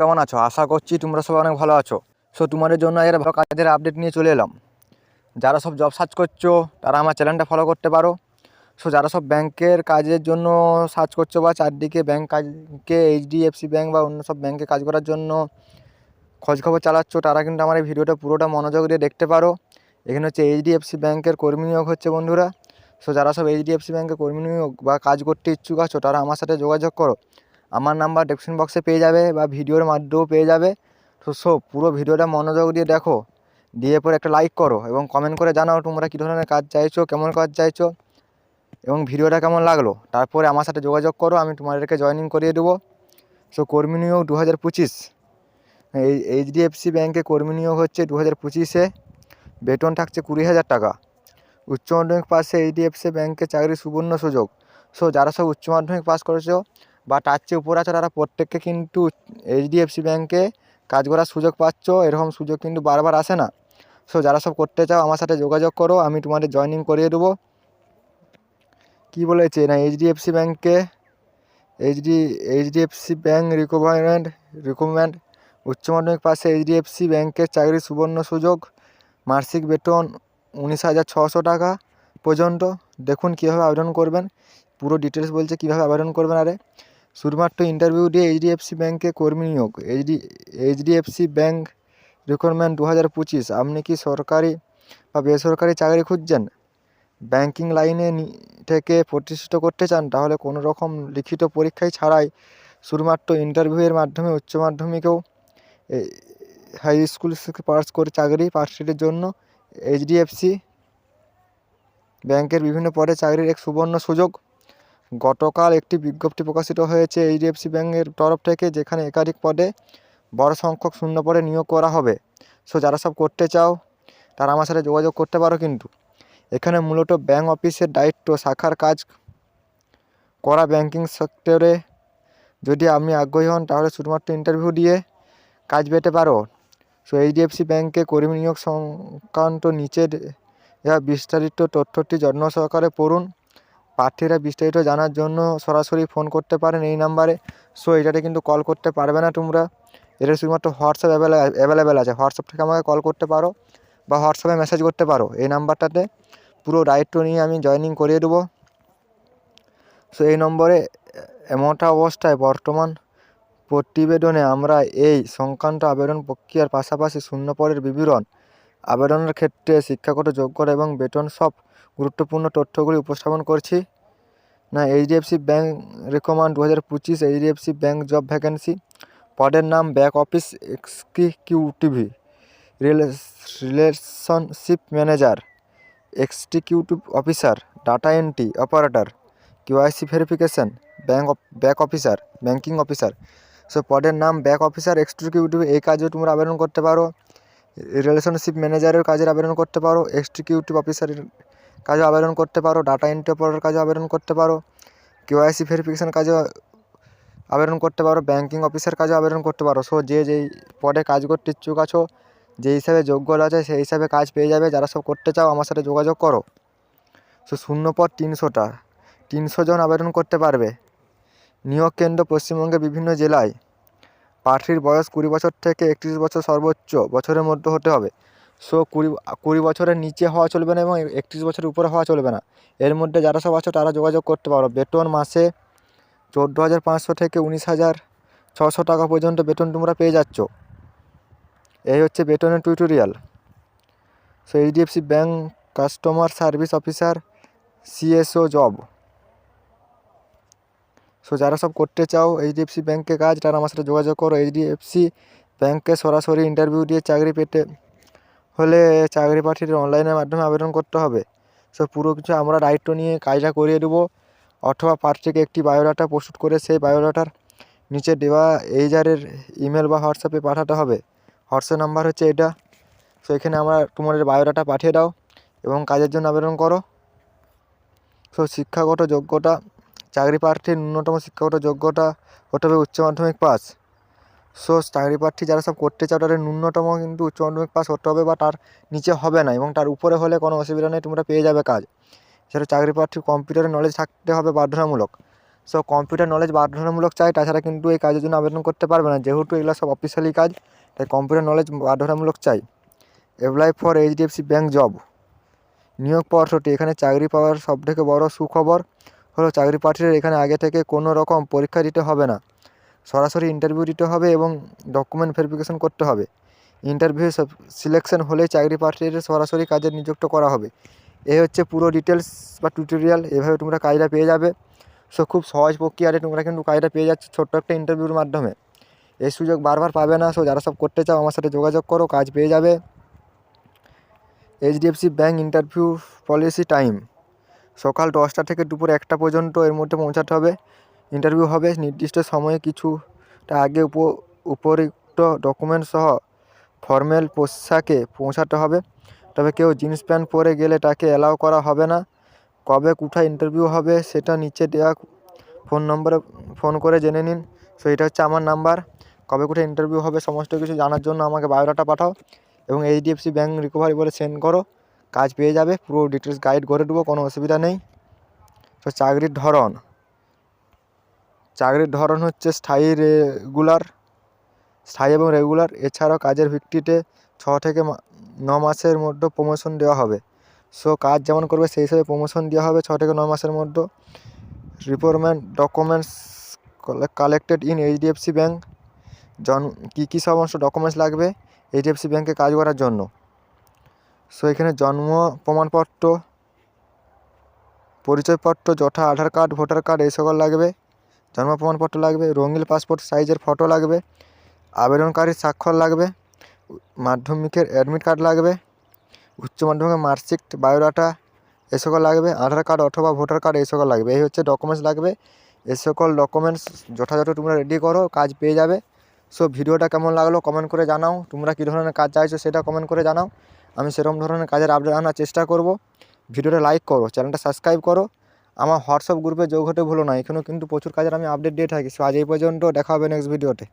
কেমন আছো? আশা করছি তোমরা সবাই অনেক ভালো আছো। সো তোমাদের জন্য এর ভালো কাজের আপডেট নিয়ে চলে এলাম। যারা সব জব সার্চ করছ, তারা আমার চ্যানেলটা ফলো করতে পারো। সো যারা সব ব্যাংকের কাজের জন্য সার্চ করছ বা চারদিকে ব্যাংক কাজকে এইচডিএফসি ব্যাংক বা অন্য সব ব্যাংকে কাজ করার জন্য খোঁজখবর চালাচ্ছ, তারা কিন্তু আমার এই ভিডিওটা পুরোটা মনোযোগ দিয়ে দেখতে পারো। এখানে হচ্ছে এইচডিএফসি ব্যাংকের কর্মী নিয়োগ হচ্ছে বন্ধুরা। সো যারা সব এইচডিএফসি ব্যাংকে কর্মী নিয়োগ বা কাজ করতে ইচ্ছুক আছো, তারা আমার সাথে যোগাযোগ করো। আমার নাম্বার ডেসক্রিপশন বক্সে পেয়ে যাবে বা ভিডিওর মাধ্যমেও পেয়ে যাবে। তো সো, পুরো ভিডিওটা মনোযোগ দিয়ে দেখো। দিয়ে পরে একটা লাইক করো এবং কমেন্ট করে জানাও তোমরা কী ধরনের কাজ চাইছো, কেমন কাজ চাইছো এবং ভিডিওটা কেমন লাগল। তারপরে আমার সাথে যোগাযোগ করো, আমি তোমাদেরকে জয়েনিং করিয়ে দেবো। সো, কর্মী নিয়োগ দু হাজার পঁচিশ। এই এইচডিএফসি ব্যাংকে কর্মী নিয়োগ হচ্ছে দু হাজার পঁচিশে। বেতন থাকছে কুড়ি হাজার টাকা। উচ্চ মাধ্যমিক পাশে এইচডিএফসি ব্যাংকে চাকরির সুবর্ণ সুযোগ। সো, যারা সব উচ্চ মাধ্যমিক পাস করেছ বা তার চেয়ে উপর আছে তারা প্রত্যেককে কিন্তু এইচডিএফসি ব্যাংকে কাজ করার সুযোগ পাচ্ছ, এরকম সুযোগ কিন্তু বারবার আসে না। সো যারা সব করতে চাও, আমার সাথে যোগাযোগ করো, আমি তোমাদের জয়েনিং করিয়ে দেবো। কী বলেছে না এইচডিএফসি ব্যাংকে HD HDFC bank requirement requirement উচ্চ মাধ্যমিক পাশে এইচডিএফসি ব্যাংকের চাকরির সুবর্ণ সুযোগ, মাসিক বেতন উনিশ হাজার ছশো টাকা পর্যন্ত। দেখুন কীভাবে আবেদন করবেন, পুরো ডিটেলস বলছে কীভাবে আবেদন করবেন আরে। শুধুমাত্র ইন্টারভিউ দিয়ে এইচডিএফসি ব্যাংকে কর্মী নিয়োগ। এইচডি এইচডিএফসি ব্যাংক রিক্রুটমেন্ট দু হাজার পঁচিশ, আপনি কি সরকারি বা বেসরকারি চাকরি খুঁজছেন? ব্যাংকিং লাইনে থেকে প্রতিষ্ঠিত করতে চান, তাহলে কোনো রকম লিখিত পরীক্ষায় ছাড়াই শুধুমাত্র ইন্টারভিউয়ের মাধ্যমে, উচ্চ মাধ্যমিকেও হাই স্কুল পাস করে চাকরি প্রার্থীদের জন্য এইচডিএফসি ব্যাংকের বিভিন্ন পদে চাকরির এক সুবর্ণ সুযোগ। গতকাল একটি বিজ্ঞপ্তি প্রকাশিত হয়েছে, এইচডিএফসি ব্যাংকের তরফ থেকে, যেখানে একাধিক পদে বড় সংখ্যক শূন্য পদে নিয়োগ করা হবে। সো, যারা সব করতে চাও, তারা আমার সাথে যোগাযোগ করতে পারো কিন্তু। এখানে মূলত ব্যাংক অফিসের দায়িত্ব, শাখার কাজ করা ব্যাংকিং সেক্টরে। যদি আপনি আগ্রহী হন, তাহলে শুধুমাত্র ইন্টারভিউ দিয়ে কাজ পেতে পারো। সো, এইচডিএফসি ব্যাংকে কর্মী নিয়োগ সংক্রান্ত নিচের বিস্তারিত তথ্যটি যত্ন সহকারে পড়ুন। প্রার্থীরা বিস্তারিত জানার জন্য সরাসরি ফোন করতে পারেন এই নাম্বারে। সো, এটাতে কিন্তু কল করতে পারবে না তোমরা। এটা শুধুমাত্র হোয়াটসঅ্যাপ অ্যাভেলেবেল আছে। হোয়াটসঅ্যাপ থেকে আমাকে কল করতে পারো বা হোয়াটসঅ্যাপে মেসেজ করতে পারো এই নাম্বারটাতে। পুরো দায়িত্ব নিয়ে আমি জয়েনিং করিয়ে দেবো। সো, এই নম্বরে এমনটা অবস্থায় বর্তমান প্রতিবেদনে আমরা এই সংক্রান্ত আবেদন প্রক্রিয়ার পাশাপাশি শূন্য পদের বিবরণ, আবেদনের ক্ষেত্রে শিক্ষাগত যোগ্যতা এবং বেতন সব গুরুত্বপূর্ণ তথ্যগুলি উপস্থাপন করছি। না এইচডিএফসি ব্যাঙ্ক রেকমান্ড দু হাজার পঁচিশ এইচডিএফসি ব্যাঙ্ক জব ভ্যাকেন্সি পদের নাম back office executive relationship manager executive officer data entry operator KYC verification bank back officer banking officer so পদের নাম ব্যাক অফিসার এক্সিকিউটিভ এই কাজেও তোমরা আবেদন করতে পারো। রিলেশনশিপ ম্যানেজারের কাজের আবেদন করতে পারো। এক্সিকিউটিভ অফিসারের কাজে আবেদন করতে পারো ডাটা এন্ট্রি অপারেটর কাজে আবেদন করতে পারো কেওয়াইসি ভেরিফিকেশন কাজে আবেদন করতে পারো ব্যাংকিং অফিসের কাজে আবেদন করতে পারো। সো যে যেই পদে কাজ করতে ইচ্ছুক আছো যে হিসাবে যোগ্যতা আছে, সেই হিসাবে কাজ পেয়ে যাবে। যারা সব করতে চাও, আমার সাথে যোগাযোগ করো। সো শূন্য পদ তিনশোটা তিনশো জন আবেদন করতে পারবে। নিয়োগ কেন্দ্র পশ্চিমবঙ্গের বিভিন্ন জেলায়। প্রার্থীর বয়স কুড়ি বছর থেকে একত্রিশ বছর সর্বোচ্চ বছরের মধ্যে হতে হবে। সো কুড়ি কুড়ি বছরের নিচে হওয়া চলবে না এবং একত্রিশ বছরের উপরে হওয়া চলবে না। এর মধ্যে যারা সব আছো তারা যোগাযোগ করতে পারো। বেতন মাসে চোদ্দ হাজার পাঁচশো থেকে উনিশ হাজার ছশো টাকা পর্যন্ত বেতন তোমরা পেয়ে যাচ্ছ। এই হচ্ছে বেতনের tutorial so HDFC bank customer service officer CSO job so যারা সব করতে চাও এইচডিএফসি ব্যাঙ্কে কাজ, তারা আমার সাথে যোগাযোগ করো। এইচডিএফসি ব্যাঙ্কে সরাসরি ইন্টারভিউ দিয়ে চাকরি পেতে হলে চাকরি প্রার্থীদের অনলাইনের মাধ্যমে আবেদন করতে হবে। সো পুরো কিছু আমরা দায়িত্ব নিয়ে কাজটা করিয়ে দেবো। অথবা প্রার্থীকে একটি বায়োডাটা প্রস্তুত করে সেই বায়োডাটার নিচে দেওয়া এইজারের ইমেল বা হোয়াটসঅ্যাপে পাঠাতে হবে। হোয়াটসঅ্যাপ নাম্বার হচ্ছে এটা। সো এখানে আমরা তোমাদের বায়োডাটা পাঠিয়ে দাও এবং কাজের জন্য আবেদন করো। সো শিক্ষাগত যোগ্যতা, চাকরি প্রার্থীর ন্যূনতম শিক্ষাগত যোগ্যতা, হতে হবে উচ্চ মাধ্যমিক পাস সো চাকরি প্রার্থী যারা সব করতে চাও, তাদের ন্যূনতম কিন্তু উচ্চ মাধ্যমিক পাস হতে হবে বা তার নিচে হবে না এবং তার উপরে হলে কোনো অসুবিধা নেই, তোমরা পেয়ে যাবে কাজ। এছাড়া চাকরি প্রার্থীর কম্পিউটারের নলেজ থাকতে হবে বাধ্যতামূলক। সো কম্পিউটার নলেজ বাধ্যতামূলক চাই, তাছাড়া কিন্তু এই কাজের জন্য আবেদন করতে পারবে না। যেহেতু এগুলো সব অফিসিয়ালি কাজ, তাই কম্পিউটার নলেজ বাধ্যতামূলক চাই। Apply for HDFC bank job নিয়োগ পর্ষটি এখানে চাকরি পাওয়ার সবথেকে বড় সুখবর হলো, চাকরি প্রার্থীদের এখানে আগে থেকে কোনো রকম পরীক্ষা দিতে হবে না। সরাসরি ইন্টারভিউ দিতে হবে এবং ডকুমেন্ট ভেরিফিকেশন করতে হবে। ইন্টারভিউ সিলেকশন হলেই চাকরি প্রার্থীদের সরাসরি কাজে নিযুক্ত করা হবে। এই হচ্ছে পুরো ডিটেলস বা টিউটোরিয়াল এভাবে তোমরা কাজটা পেয়ে যাবে। সো খুব সহজ প্রক্রিয়াতে তোমরা কিন্তু কাজটা পেয়ে যাচ্ছ ছোট্ট একটা ইন্টারভিউর মাধ্যমে। এই সুযোগ বারবার পাবে না সো যারা সব করতে চাও আমার সাথে যোগাযোগ করো, কাজ পেয়ে যাবে। HDFC bank interview policy time সকাল দশটা থেকে দুপুর একটা পর্যন্ত এর মধ্যে পৌঁছাতে হবে। ইন্টারভিউ হবে। নির্দিষ্ট সময়ে কিছুটা আগে উপ, উপরিক্ত ডকুমেন্ট সহ ফর্মাল পোশাকে পৌঁছাতে হবে। তবে কেউ জিন্স প্যান্ট পরে গেলে তাকে অ্যালাউ করা হবে না। কবে কোথায় ইন্টারভিউ হবে সেটা নিচে দেওয়া ফোন নম্বরে ফোন করে জেনে নিন। সো, এটা হচ্ছে আমার নাম্বার। কবে কোথায় ইন্টারভিউ হবে সমস্ত কিছু জানার জন্য আমাকে বায়োডাটা পাঠাও এবং এইচডিএফসি ব্যাঙ্ক রিকভারি বলে সেন্ড করো। কাজ পেয়ে যাবে। পুরো ডিটেলস গাইড করে দেবো, কোনো অসুবিধা নেই। তো চাকরির ধরন। চাকরির ধরন হচ্ছে স্থায়ী রেগুলার, স্থায়ী এবং রেগুলার। এছাড়াও কাজের ভিত্তিতে ছ থেকে ন মাসের মধ্যে প্রমোশন দেওয়া হবে। সো কাজ যেমন করবে সেই হিসেবে প্রমোশন দেওয়া হবে ছ থেকে ন মাসের মধ্যে। রিপোর্টমেন্ট documents collected in HDFC bank জন, কী কী সমস্ত ডকুমেন্টস লাগবে এইচডিএফসি ব্যাঙ্কে কাজ করার জন্য। সো এখানে জন্ম প্রমাণপত্র, পরিচয়পত্র, যথা আধার কার্ড, ভোটার কার্ড, এই সকল লাগবে। জন্ম প্রমাণপত্র লাগবে, রঙিন পাসপোর্ট সাইজের ফটো লাগবে, আবেদনকারীর স্বাক্ষর লাগবে, মাধ্যমিকের অ্যাডমিট কার্ড লাগবে, উচ্চ মাধ্যমিকের মার্কশিট বায়োডাটা এ সকল লাগবে, আধার কার্ড অথবা ভোটার কার্ড এই সকল লাগবে। এই হচ্ছে ডকুমেন্টস লাগবে। এই সকল ডকুমেন্টস যথাযথ তোমরা রেডি করো, কাজ পেয়ে যাবে। সো ভিডিওটা কেমন লাগল কমেন্ট করে জানাও। তোমরা কী ধরনের কাজ চাইছো সেটা কমেন্ট করে জানাও। আমি সেরকম ধরনের কাজের আপডেট আনার চেষ্টা করব। ভিডিওটা লাইক করো চ্যানেলটা সাবস্ক্রাইব করো। আমার হোয়াটসঅ্যাপ গ্রুপে যোগ হতে ভুলো না এখানেও কিন্তু প্রচুর কাজের আমি আপডেট দিয়ে থাকি। সো আজ এই পর্যন্ত, দেখা হবে নেক্সট ভিডিওতে